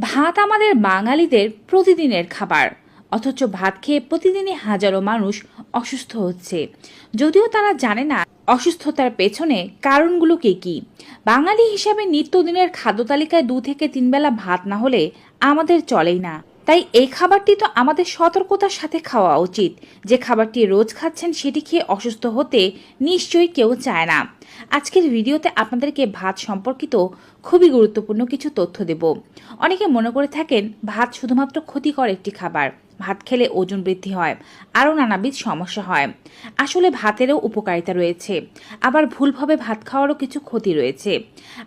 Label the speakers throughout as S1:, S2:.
S1: ভাত আমাদের বাঙালিদের প্রতিদিনের খাবার। অথচ ভাত খেয়ে প্রতিদিনই হাজারো মানুষ অসুস্থ হচ্ছে। যদিও তারা জানে না অসুস্থতার পেছনে কারণগুলো কে কি। বাঙালি হিসাবে নিত্যদিনের খাদ্য তালিকায় দু থেকে তিন বেলা ভাত না হলে আমাদের চলেই না। তাই এই খাবারটি তো আমাদের সতর্কতার সাথে খাওয়া উচিত। যে খাবারটি রোজ খাচ্ছেন সেটি খেয়ে অসুস্থ হতে নিশ্চয়ই কেউ চায় না। আজকের ভিডিওতে আপনাদেরকে ভাত সম্পর্কিত খুবই গুরুত্বপূর্ণ কিছু তথ্য দেব। অনেকে মনে করে থাকেন ভাত শুধুমাত্র ক্ষতিকর একটি খাবার। ভাত খেলে ওজন বৃদ্ধি হয়, আরও নানাবিধ সমস্যা হয়। আসলে ভাতেরও উপকারিতা রয়েছে। আবার ভুলভাবে ভাত খাওয়ারও কিছু ক্ষতি রয়েছে।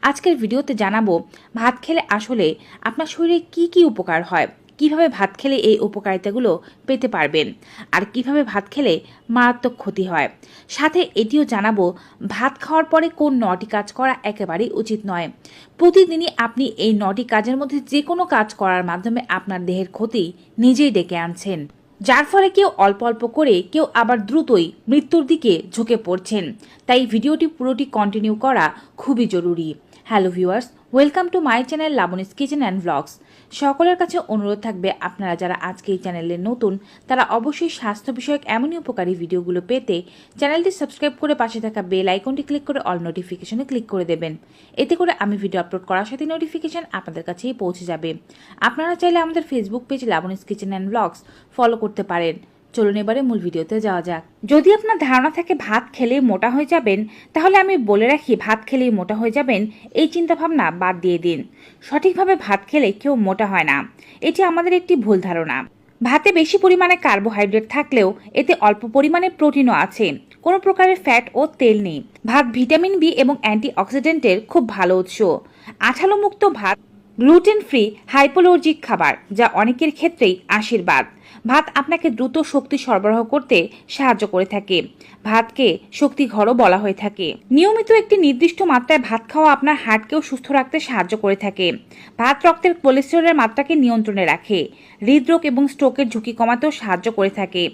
S1: আজকের ভিডিওতে জানাব, ভাত খেলে আসলে আপনার শরীরে কি কি উপকার হয় কীভাবে ভাত খেলে এই উপকারিতাগুলো পেতে পারবেন? আর কীভাবে ভাত খেলে মারাত্মক ক্ষতি হয়? সাথে এটিও জানাব, ভাত খাওয়ার পরে কোন নটি কাজ করা একেবারেই উচিত নয়। প্রতিদিনই আপনি এই নটি কাজের মধ্যে যে কোনো কাজ করার মাধ্যমে আপনার দেহের ক্ষতি নিজেই ডেকে আনছেন। যার ফলে কেউ অল্প অল্প করে কেউ আবার দ্রুতই মৃত্যুর দিকে ঝুঁকে পড়ছেন। তাই ভিডিওটি পুরোটি কন্টিনিউ করা খুবই জরুরি। Hello viewers, welcome to my channel Laboni's kitchen and blogs. সকলের কাছে অনুরোধ থাকবে আপনারা যারা আজকে এই চ্যানেলে নতুন, তারা অবশ্যই স্বাস্থ্য বিষয়ক এমনই উপকারী ভিডিওগুলো পেতে চ্যানেলটি সাবস্ক্রাইব করে পাশে থাকা বেল আইকনটি ক্লিক করে অল নোটিফিকেশনে ক্লিক করে দেবেন। এতে করে আমি ভিডিও আপলোড করার সাথে নোটিফিকেশন আপনাদের কাছেই পৌঁছে যাবে। আপনারা চাইলে আমাদের Facebook page Laboni's kitchen and blogs follow করতে পারেন। চলুন এবারে মূল ভিডিওতে যাওয়া যাক। যদি আপনার ধারণা থাকে ভাত খেলেই মোটা হয়ে যাবেন, তাহলে আমি বলে রাখি ভাত খেলেই মোটা হয়ে যাবেন, এই চিন্তাভাবনা বাদ দিয়ে দিন। সঠিকভাবে ভাত খেলে কেউ মোটা হয় না। এটি আমাদের একটি ভুল ধারণা। ভাতে বেশি পরিমাণে কার্বোহাইড্রেট থাকলেও এতে অল্প পরিমাণে প্রোটিনও আছে। কোনো প্রকারের ফ্যাট ও তেল নেই। ভাত ভিটামিন বি এবং অ্যান্টি অক্সিডেন্টের খুব ভালো উৎস। আঠালো মুক্ত ভাত গ্লুটেন ফ্রি হাইপোলজিক খাবার, যা অনেকের ক্ষেত্রেই আশীর্বাদ। ভাত আপনাকে দ্রুত শক্তি সরবরাহ করতে সাহায্য করে থাকে। ভাতকে শক্তি ঘরও বলা হয়ে থাকে। নিয়মিত একটি নির্দিষ্ট মাত্রায় ভাত খাওয়া আপনার হার্টকেও সুস্থ রাখতে সাহায্য করে থাকে। ভাত রক্তের কোলেস্টেরলের মাত্রাকে নিয়ন্ত্রণে রাখে। হৃদরোগ এবং স্ট্রোকের ঝুঁকি কমাতেও সাহায্য করে থাকে।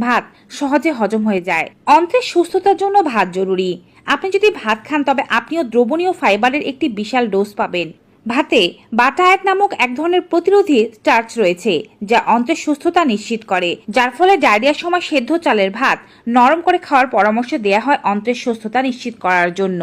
S1: ভাত সহজে হজম হয়ে যায়। অন্ত্রের সুস্থতার জন্য ভাত জরুরি। আপনি যদি ভাত খান, তবে আপনিও দ্রবণীয় ফাইবারের একটি বিশাল ডোজ পাবেন। ভাতে বাটায়াত নামক এক ধরনের প্রতিরোধী স্টার্চ রয়েছে, যা অন্ত্রের সুস্থতা নিশ্চিত করে, যার ফলে ডায়রিয়ার সময় সেদ্ধ চালের ভাত নরম করে খাওয়ার পরামর্শ দেওয়া হয় অন্ত্রের সুস্থতা নিশ্চিত করার জন্য।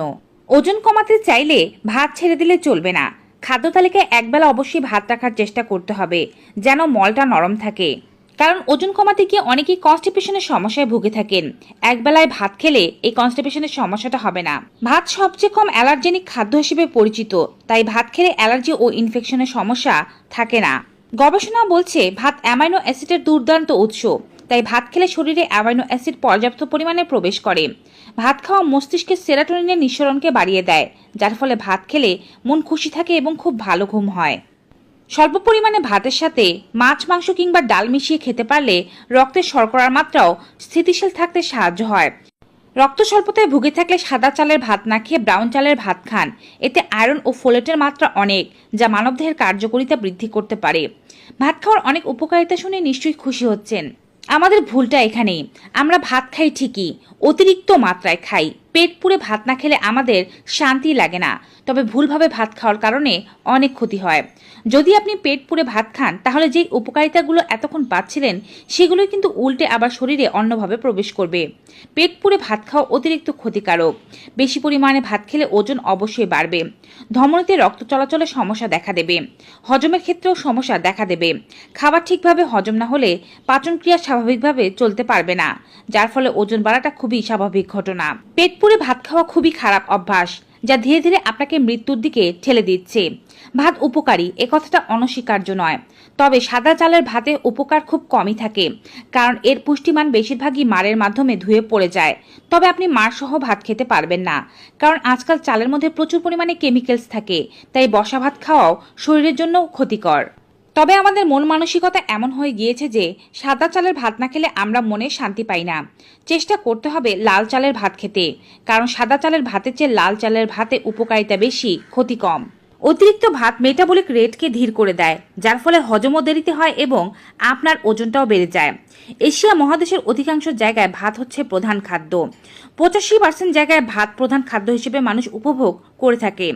S1: ওজন কমাতে চাইলে ভাত ছেড়ে দিলে চলবে না। খাদ্য তালিকায় একবেলা অবশ্যই ভাত রাখার চেষ্টা করতে হবে, যেন মলটা নরম থাকে। কারণ ওজন কমাতে গিয়ে অনেকেই কনস্টিপেশনের সমস্যায় ভুগে থাকেন। একবেলায় ভাত খেলে এই কনস্টিপেশনের সমস্যাটা হবে না। ভাত সবচেয়ে কম অ্যালার্জেনিক খাদ্য হিসেবে পরিচিত, তাই ভাত খেলে অ্যালার্জি ও ইনফেকশনের সমস্যা থাকে না। গবেষণা বলছে, ভাত অ্যামাইনো অ্যাসিডের দুর্দান্ত উৎস, তাই ভাত খেলে শরীরে অ্যামাইনো অ্যাসিড পর্যাপ্ত পরিমাণে প্রবেশ করে। ভাত খাওয়া মস্তিষ্কের সেরাটোনিনের নিঃসরণকে বাড়িয়ে দেয়, যার ফলে ভাত খেলে মন খুশি থাকে এবং খুব ভালো ঘুম হয়। স্বল্প পরিমাণে ভাতের সাথে মাছ, মাংস কিংবা ডাল মিশিয়ে খেতে পারলে রক্তের শর্করার মাত্রাও স্থিতিশীল থাকতে সাহায্য হয়। রক্ত স্বল্পতায় ভুগে থাকলে সাদা চালের ভাত না খেয়ে ব্রাউন চালের ভাত খান। এতে আয়রন ও ফোলেটের মাত্রা অনেক, যা মানবদেহের কার্যকারিতা বৃদ্ধি করতে পারে। ভাত খাওয়ার অনেক উপকারিতা শুনে নিশ্চয়ই খুশি হচ্ছেন। আমাদের ভুলটা এখানেই। আমরা ভাত খাই ঠিকই, অতিরিক্ত মাত্রায় খাই। পেট পুড়ে ভাত না খেলে আমাদের শান্তি লাগে না। তবে ভুলভাবে ভাত খাওয়ার কারণে অনেক ক্ষতি হয়। যদি আপনি পেট পুড়ে ভাত খান, তাহলে যেই উপকারিতাগুলো এতক্ষণ পাচ্ছিলেন সেগুলো কিন্তু উল্টে আবার শরীরে অন্যভাবে প্রবেশ করবে। পেট পুড়ে ভাত খাওয়া অতিরিক্ত ক্ষতিকারক। বেশি পরিমাণে ভাত খেলে ওজন অবশ্যই বাড়বে। ধমনীতে রক্ত চলাচলের সমস্যা দেখা দেবে। হজমের ক্ষেত্রেও সমস্যা দেখা দেবে। খাবার ঠিকভাবে হজম না হলে পাচনক্রিয়া স্বাভাবিকভাবে চলতে পারবে না, যার ফলে ওজন বাড়াটা খুবই স্বাভাবিক ঘটনা। পেট পুড়ে ভাত খাওয়া খুবই খারাপ অভ্যাস, যা ধীরে ধীরে আপনাকে মৃত্যুর দিকে ঠেলে দিচ্ছে। ভাত উপকারী, এ কথাটা অনস্বীকার্য নয়। তবে সাদা চালের ভাতে উপকার খুব কমই থাকে, কারণ এর পুষ্টিমান বেশিরভাগই মারের মাধ্যমে ধুয়ে পড়ে যায়। তবে আপনি মার সহ ভাত খেতে পারবেন না, কারণ আজকাল চালের মধ্যে প্রচুর পরিমাণে কেমিক্যালস থাকে, তাই বসা ভাত খাওয়াও শরীরের জন্য ক্ষতিকর। তবে আমাদের মন মানসিকতা এমন হয়ে গিয়েছে যে, সাদা চালের ভাত না খেলে আমরা মনে শান্তি পাই না। চেষ্টা করতে হবে লাল চালের ভাত খেতে, কারণ সাদা চালের ভাতের চেয়ে লাল চালের ভাতে উপকারিতা বেশি, ক্ষতি কম। অতিরিক্ত ভাত মেটাবলিক রেটকে ধীর করে দেয়, যার ফলে হজমও দেরিতে হয় এবং আপনার ওজনটাও বেড়ে যায়। এশিয়া মহাদেশের অধিকাংশ জায়গায় ভাত হচ্ছে প্রধান খাদ্য। পঁচাশি পার্সেন্ট জায়গায় ভাত প্রধান খাদ্য হিসেবে মানুষ উপভোগ করে থাকে।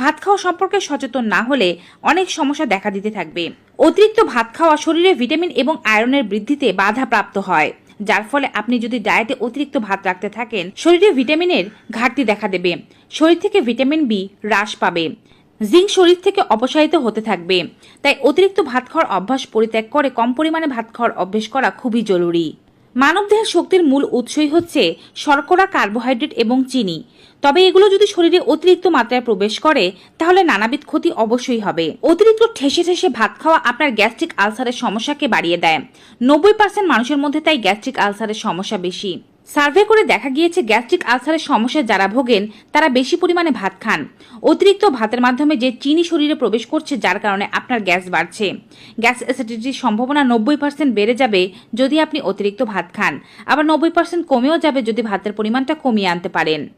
S1: ভাত খাওয়া সম্পর্কে সচেতন না হলে অনেক সমস্যা দেখা দিতে থাকবে। অতিরিক্ত ভাত খাওয়া শরীরে ভিটামিন এবং আয়রনের বৃদ্ধিতে বাধা প্রাপ্ত হয়, যার ফলে আপনি যদি ডায়েটে অতিরিক্ত ভাত রাখতে থাকেন, শরীরে ভিটামিনের ঘাটতি দেখা দেবে। শরীর থেকে ভিটামিন বি হ্রাস পাবে। জিঙ্ক শরীর থেকে অপসারিত হতে থাকবে। তাই অতিরিক্ত ভাত খাওয়ার অভ্যাস পরিত্যাগ করে কম পরিমাণে ভাত খাওয়ার অভ্যেস করা খুবই জরুরি। মানবদেহের শক্তির মূল উৎসই হচ্ছে শর্করা, কার্বোহাইড্রেট এবং চিনি। তবে এগুলো যদি শরীরে অতিরিক্ত মাত্রায় প্রবেশ করে, তাহলে নানাবিধ ক্ষতি অবশ্যই হবে। অতিরিক্ত ঠেসে ঠেসে ভাত খাওয়া আপনার গ্যাস্ট্রিক আলসারের সমস্যাকে বাড়িয়ে দেয়। নব্বই পার্সেন্ট মানুষের মধ্যে তাই গ্যাস্ট্রিক আলসারের সমস্যা বেশি। সার্ভে করে দেখা গিয়েছে গ্যাস্ট্রিক আলসারের সমস্যায় যারা ভোগেন, তারা বেশি পরিমাণে ভাত খান। অতিরিক্ত ভাতের মাধ্যমে যে চিনি শরীরে প্রবেশ করছে, যার কারণে আপনার গ্যাস বাড়ছে। গ্যাস অ্যাসিডিটির সম্ভাবনা নব্বই পার্সেন্ট বেড়ে যাবে যদি আপনি অতিরিক্ত ভাত খান। আবার নব্বই পার্সেন্ট কমেও যাবে যদি ভাতের পরিমাণটা কমিয়ে আনতে পারেন।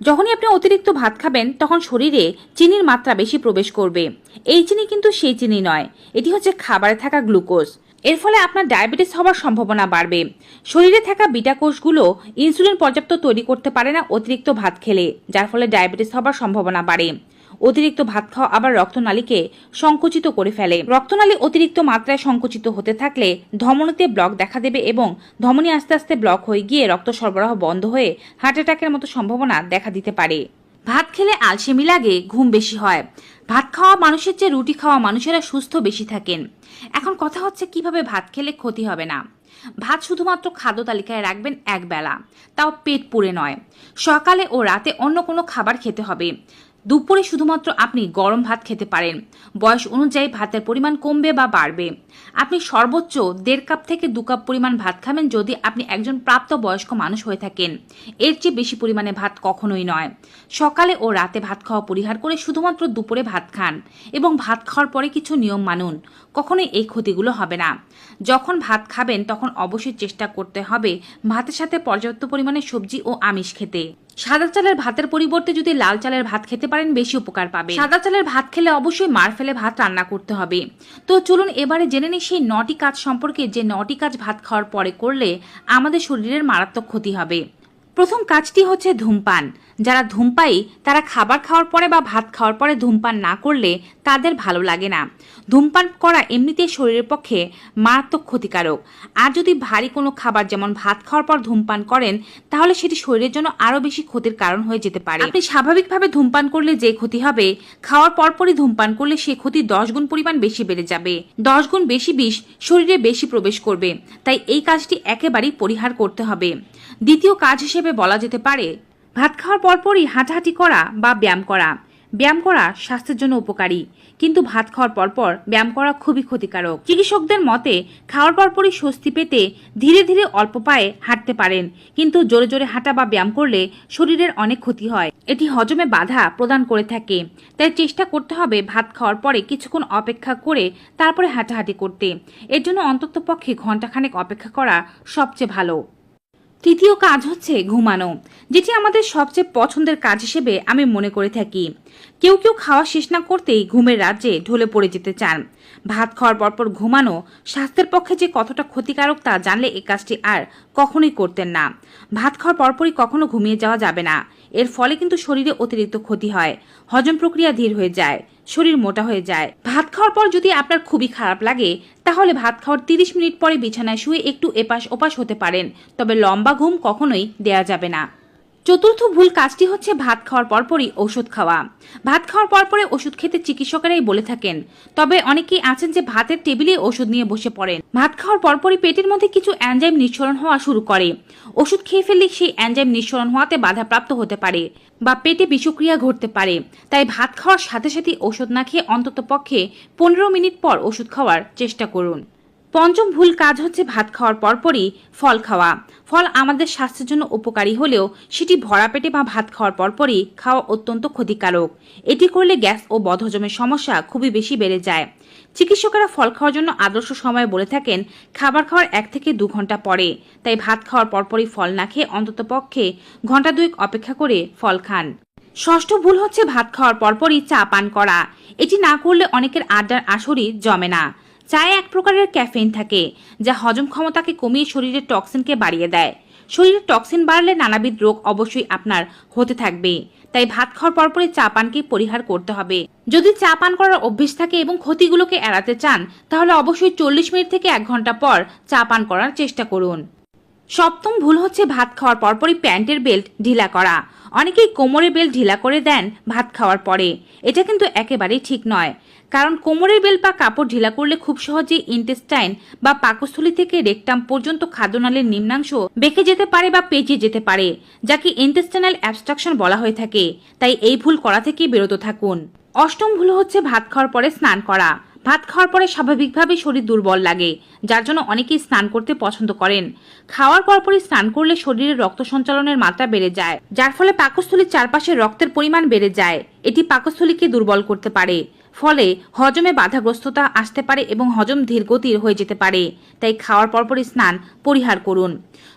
S1: যখনই আপনি অতিরিক্ত ভাত খাবেন, তখন শরীরে চিনির মাত্রা বেশি প্রবেশ করবে। এই চিনি কিন্তু সেই চিনি নয়। এটি হচ্ছে খাবারে থাকা গ্লুকোজ। এর ফলে আপনার ডায়াবেটিস হওয়ার সম্ভাবনা বাড়বে। শরীরে থাকা বিটা কোষগুলো ইনসুলিন পর্যাপ্ত তৈরি করতে পারে না অতিরিক্ত ভাত খেলে, যার ফলে ডায়াবেটিস হওয়ার সম্ভাবনা বাড়ে। অতিরিক্ত ভাত খাওয়া আবার রক্তনালীকে সংকুচিত করে ফেলে। রক্তনালী অতিরিক্ত মাত্রায় সংকুচিত হতে থাকলে ধমনীতে ব্লক দেখা দেবে এবং ধমনী আস্তে আস্তে ব্লক হয়ে গিয়ে রক্ত সরবরাহ বন্ধ হয়ে হার্ট অ্যাটাকের মতো সম্ভাবনা দেখা দিতে পারে। ভাত খেলে আলসেমি লাগে, ঘুম বেশি হয়। ভাত খাওয়া মানুষের চেয়ে রুটি খাওয়া মানুষেরা সুস্থ বেশি থাকেন। এখন কথা হচ্ছে কীভাবে ভাত খেলে ক্ষতি হবে না। ভাত শুধুমাত্র খাদ্য তালিকায় রাখবেন একবেলা, তাও পেট পুড়ে নয়। সকালে ও রাতে অন্য কোনো খাবার খেতে হবে। দুপুরে শুধুমাত্র আপনি গরম ভাত খেতে পারেন। বয়স অনুযায়ী ভাতের পরিমাণ কমবে বা বাড়বে। আপনি সর্বোচ্চ দেড় কাপ থেকে দু কাপ পরিমাণ ভাত খাবেন যদি আপনি একজন প্রাপ্ত বয়স্ক মানুষ হয়ে থাকেন। এর চেয়ে বেশি পরিমাণে ভাত কখনোই নয়। সকালে ও রাতে ভাত খাওয়া পরিহার করে শুধুমাত্র দুপুরে ভাত খান এবং ভাত খাওয়ার পরে কিছু নিয়ম মানুন। কখনোই এই ক্ষতিগুলো হবে না। যখন ভাত খাবেন তখন অবশ্যই চেষ্টা করতে হবে ভাতের সাথে পর্যাপ্ত পরিমাণে সবজি ও আমিষ খেতে। সাদা চালের ভাতের পরিবর্তে যদি লাল চালের ভাত খেতে পারেন, বেশি উপকার পাবে সাদা চালের ভাত খেলে অবশ্যই মার ফেলে ভাত রান্না করতে হবে। তো চলুন এবারে জেনে নিই সেই নটি কাজ সম্পর্কে। যে নটি কাজ ভাত খাওয়ার পরে করলে আমাদের শরীরের মারাত্মক ক্ষতি হবে। প্রথম কাজটি হচ্ছে ধূমপান। যারা ধূমপায়ী, তারা খাবার খাওয়ার পরে বা ভাত খাওয়ার পরে ধূমপান না করলে তাদের ভালো লাগে না। ধূমপান করা এমনিতেই শরীরের পক্ষে মারাত্মক ক্ষতিকারক। আর যদি ভারী কোনো খাবার যেমন ভাত খাওয়ার পর ধূমপান করেন, তাহলে সেটি শরীরের জন্য আরও বেশি ক্ষতির কারণ হয়ে যেতে পারে। আপনি স্বাভাবিকভাবে ধূমপান করলে যে ক্ষতি হবে, খাওয়ার পরপরই ধূমপান করলে সে ক্ষতি দশ গুণ পরিমাণ বেশি বেড়ে যাবে। দশ গুণ বেশি বিষ শরীরে বেশি প্রবেশ করবে। তাই এই কাজটি একেবারেই পরিহার করতে হবে। দ্বিতীয় কাজ হিসেবে বলা যেতে পারে, ভাত খাওয়ার পরপরই হাঁটাহাঁটি করা বা ব্যায়াম করা। ব্যায়াম করা স্বাস্থ্যের জন্য উপকারী, কিন্তু ভাত খাওয়ার পরপর ব্যায়াম করা খুবই ক্ষতিকারক। চিকিৎসকদের মতে, খাওয়ার পরপরই স্বস্তি পেতে ধীরে ধীরে অল্প পায়ে হাঁটতে পারেন, কিন্তু জোরে জোরে হাঁটা বা ব্যায়াম করলে শরীরের অনেক ক্ষতি হয়। এটি হজমে বাধা প্রদান করে থাকে। তাই চেষ্টা করতে হবে ভাত খাওয়ার পরে কিছুক্ষণ অপেক্ষা করে তারপরে হাঁটাহাঁটি করতে। এর জন্য অন্তত পক্ষে ঘন্টাখানেক অপেক্ষা করা সবচেয়ে ভালো। তৃতীয় কাজ হচ্ছে ঘুমানো, যেটি আমাদের সবচেয়ে পছন্দের কাজ হিসেবে আমি মনে করে থাকি। কেউ কেউ খাওয়া শেষ না করতেই ঘুমের রাজ্যে ঢলে পড়ে যেতে চান। ভাত খাওয়ার পরপর ঘুমানো স্বাস্থ্যের পক্ষে যে কতটা ক্ষতিকারক তা জানলে এই কাজটি আর কখনোই করতেন না। ভাত খাওয়ার পরপরই কখনো ঘুমিয়ে যাওয়া যাবে না। এর ফলে কিন্তু শরীরে অতিরিক্ত ক্ষতি হয়, হজম প্রক্রিয়া ধীর হয়ে যায়, শরীর মোটা হয়ে যায়। ভাত খাওয়ার পর যদি আপনার খুবই খারাপ লাগে তাহলে ভাত খাওয়ার তিরিশ মিনিট পরে বিছানায় শুয়ে একটু এপাশ ওপাশ হতে পারেন, তবে লম্বা ঘুম কখনোই দেয়া যাবে না। চতুর্থ ভুল কাজটি হচ্ছে ভাত খাওয়ার পরপরই ওষুধ খাওয়া। ভাত খাওয়ার পরপরে ওষুধ খেতে চিকিৎসকেরাই বলে থাকেন। তবে অনেকেই আছেন যে ভাতের টেবিলে ওষুধ নিয়ে বসে পড়েন। ভাত খাওয়ার পরপরই পেটের মধ্যে কিছু অ্যানজাইম নিঃসরণ হওয়া শুরু করে। ওষুধ খেয়ে ফেললে সেই অ্যানজাইম নিঃসরণ হওয়াতে বাধাপ্রাপ্ত হতে পারে বা পেটে বিষক্রিয়া ঘটতে পারে। তাই ভাত খাওয়ার সাথে সাথে ওষুধ না খেয়ে অন্তত পক্ষে পনেরো মিনিট পর ওষুধ খাওয়ার চেষ্টা করুন। পঞ্চম ভুল কাজ হচ্ছে ভাত খাওয়ার পরপরই ফল খাওয়া। ফল আমাদের স্বাস্থ্যের জন্য উপকারী হলেও সেটি ভরা পেটে বা ভাত খাওয়ার পরপরই খাওয়া অত্যন্ত ক্ষতিকারক। এটি করলে গ্যাস ও বদহজমের সমস্যা খুবই বেশি বেড়ে যায়। চিকিৎসকেরা ফল খাওয়ার জন্য আদর্শ সময় বলে থাকেন, খাবার খাওয়ার এক থেকে দু ঘণ্টা পরে। তাই ভাত খাওয়ার পরপরই ফল না খেয়ে অন্তত পক্ষে ঘণ্টা দুয়েক অপেক্ষা করে ফল খান। ষষ্ঠ ভুল হচ্ছে ভাত খাওয়ার পরপরই চা পান করা। এটি না করলে অনেকের আড্ডার আসরই জমে না। চায়ে এক প্রকারের ক্যাফেইন থাকে, যা হজম ক্ষমতাকে কমিয়ে শরীরের টক্সিনকে বাড়িয়ে দেয়। শরীরে টক্সিন বাড়লে নানাবিধ রোগ অবশ্যই আপনার হতে থাকবে। তাই ভাত খাওয়ার পরপরই চা পানকে পরিহার করতে হবে। যদি চা পান করার অভ্যেস থাকে এবং ক্ষতিগুলোকে এড়াতে চান, তাহলে অবশ্যই চল্লিশ মিনিট থেকে এক ঘণ্টা পর চা পান করার চেষ্টা করুন। সপ্তম ভুল হচ্ছে ভাত খাওয়ার পরপরই প্যান্টের বেল্ট ঢিলা করা। অনেকেই কোমরের বেল্ট ঢিলা করে দেন ভাত খাওয়ার পরে। এটা কিন্তু একেবারেই ঠিক নয়। কারণ কোমরের বেল্ট বা কাপড় ঢিলা করলে খুব সহজেই ইন্টেস্টাইন বা পাকস্থলী থেকে রেকটাম পর্যন্ত খাদ্যনালের নিম্নাংশ বেঁকে যেতে পারে বা পেঁচিয়ে যেতে পারে, যাকে ইন্টেস্টাইনাল অ্যাবস্ট্রাকশন বলা হয়ে থাকে। তাই এই ভুল করা থেকে বিরত থাকুন। অষ্টম ভুল হচ্ছে ভাত খাওয়ার পরে স্নান করা। ভাত খাওয়ার পরে স্বাভাবিকভাবেই শরীর দুর্বল লাগে, যার জন্য অনেকেই স্নান করতে পছন্দ করেন। খাওয়ার পরপরই স্নান করলে শরীরে রক্ত সঞ্চালনের মাত্রা বেড়ে যায়, যার ফলে পাকস্থলীর চারপাশে রক্তের পরিমাণ বেড়ে যায়। এটি পাকস্থলীকে দুর্বল করতে পারে, ফলে হজমে বাধাগ্রস্ততা আসতে পারে এবং হজম ধীরগতির হয়ে যেতে পারে। তাই খাওয়ার পরপরই স্নান পরিহার করুন।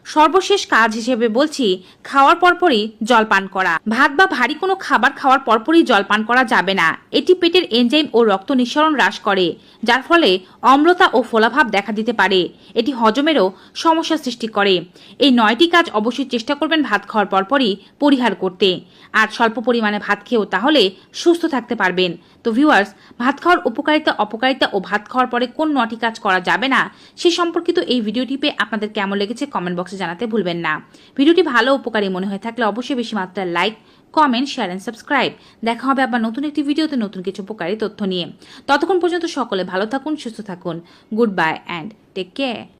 S1: সর্বশেষ কাজ হিসেবে বলছি, খাওয়ার পরপরই জলপান করা। ভাত বা ভারী কোনো খাবার খাওয়ার পরপরই জলপান করা যাবে না। এটি পেটের এনজাইম ও রক্ত নিঃসরণ হ্রাস করে, যার ফলে অম্লতা ও ফোলাভাব দেখা দিতে পারে। এটি হজমেরও সমস্যা সৃষ্টি করে। এই নয়টি কাজ অবশ্যই চেষ্টা করবেন ভাত খাওয়ার পরপরই পরিহার করতে। আর স্বল্প পরিমাণে ভাত খেয়েও তাহলে সুস্থ থাকতে পারবেন। তো ভিউয়ার্স ভাত খাওয়ার উপকারিতা, অপকারিতা ও ভাত খাওয়ার পরে কোন নটি কাজ করা যাবে না, সে সম্পর্কিত এই ভিডিওটি পেয়ে আপনাদের কেমন লেগেছে কমেন্ট বক্সে জানাতে ভুলবেন না। ভিডিওটি ভালো উপকারী মনে হয়ে থাকলে অবশ্যই বেশি মাত্রায় like comment share and subscribe দেখা হবে আবার নতুন একটি ভিডিওতে নতুন কিছু উপকারী তথ্য নিয়ে। ততক্ষণ পর্যন্ত সকলে ভালো থাকুন, সুস্থ থাকুন। Good bye and take care